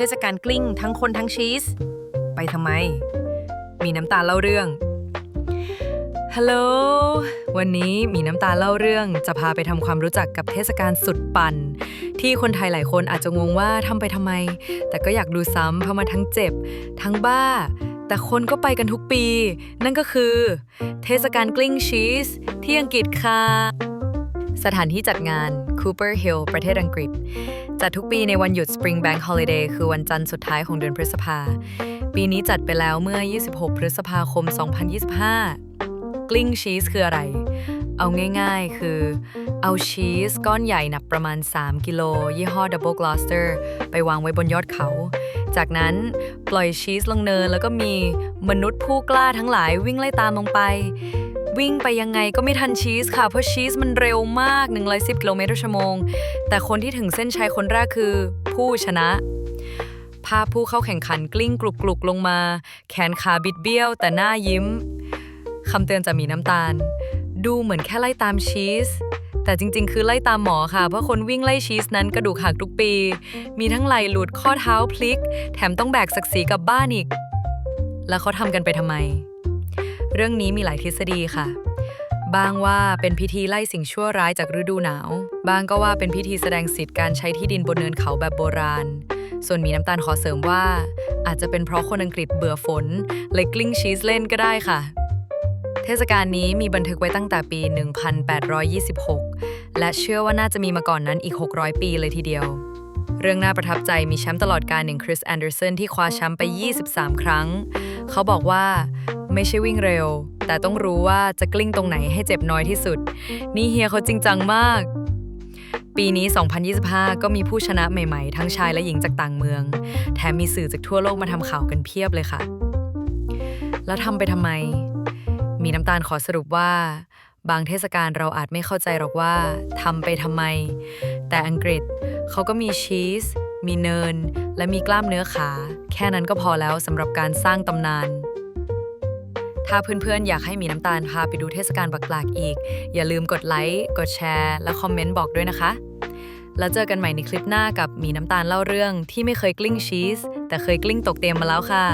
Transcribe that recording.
เทศกาลกลิ้งทั้งคนทั้งชีส ไปทำไม มีน้ำตาเล่าเรื่อง ฮัลโหล วันนี้มีน้ำตาเล่าเรื่อง จะพาไปทำความรู้จักกับเทศกาลสุดปั่นที่คนไทยหลายคนอาจจะงงว่าทำไปทำไม แต่ก็อยากดูซ้ำเพราะมันทั้งเจ็บ ทั้งบ้า แต่คนก็ไปกันทุกปี นั่นก็คือ เทศกาลกลิ้งชีสที่อังกฤษค่ะ สถานที่จัดงาน Cooper Hill ประเทศอังกฤษ จัดทุกปีในวันหยุด Spring Bank Holiday คือวันจันทร์สุดท้ายของเดือนพฤษภา ปีนี้จัดไปแล้วเมื่อ 26 พฤษภาคม 2025 กลิ้งชีสคืออะไร เอาง่ายๆ คือ เอาชีสก้อนใหญ่หนักประมาณ 3 กิโล ยี่ห้อ Double Gloucester ไปวางไว้บนยอดเขา จากนั้นปล่อยชีสลงเนินแล้วก็มีมนุษย์ผู้กล้าทั้งหลายวิ่งไล่ตามลงไป วิ่งไปยังไงก็ไม่ทันชีสค่ะ เพราะชีสมันเร็วมาก 110 กิโลเมตรต่อชั่วโมง แต่คนที่ถึงเส้นชัยคนแรกคือผู้ชนะ ภาพผู้เข้าแข่งขันกลิ้งกลุกๆลงมา แขนขาบิดเบี้ยว แต่หน้ายิ้มคำเตือนจะมีน้ำตาล ดูเหมือนแค่ไล่ตามชีส แต่จริง ๆ คือไล่ตามหมอค่ะ เพราะคนวิ่งไล่ชีสนั้นกระดูกหักทุกปี มีทั้งไหล่หลุดข้อเท้าพลิก แถมต้องแบกศักดิ์ศรีกลับบ้านอีก แล้วเขาทำกันไปทำไม เรื่องนี้มีหลายทฤษฎีค่ะ บางว่าเป็นพิธีไล่สิ่งชั่วร้ายจากฤดูหนาว บางก็ว่าเป็นพิธีแสดงสิทธิ์การใช้ที่ดินบนเนินเขาแบบโบราณ ส่วนมีน้ำตาลขอเสริมว่า อาจจะเป็นเพราะคนอังกฤษเบื่อฝนเลยกลิ้งชีสเล่นก็ได้ค่ะเทศกาลนี้มีบันทึกไว้ตั้งแต่ปี 1826 และเชื่อว่าน่าจะมีมาก่อนนั้นอีก 600 ปีเลยทีเดียว เรื่องน่าประทับใจมีแชมป์ตลอดการอย่างคริสแอนเดอร์สันที่คว้าแชมป์ไป 23 ครั้ง เขาบอกว่าไม่ใช่วิ่งเร็ว แต่ต้องรู้ว่าจะกลิ้งตรงไหนให้เจ็บน้อยที่สุด นี่เฮียเขาจริงจังมาก ปีนี้ 2025 ก็มีผู้ชนะใหม่ๆ ทั้งชายและหญิงจากต่างเมือง แถมมีสื่อจากทั่วโลกมาทำข่าวกันเพียบเลยค่ะ แล้วทำไปทำไม มีน้ำตาลขอสรุปว่าบางเทศกาลเราอาจไม่เข้าใจหรอกว่าทำไปทำไม แต่อังกฤษ เขาก็มีชีส มีเนิน และมีกล้ามเนื้อขา แค่นั้นก็พอแล้วสำหรับการสร้างตำนาน ถ้าเพื่อนๆ อยากให้มีน้ำตาลพาไปดูเทศกาลแปลกๆอีก อย่าลืมกดไลค์ กดแชร์ และคอมเมนต์บอกด้วยนะคะ แล้วเจอกันใหม่ในคลิปหน้ากับมีน้ำตาลเล่าเรื่องที่ไม่เคยกลิ้งชีส แต่เคยกลิ้งตกเตียงมาแล้วค่ะ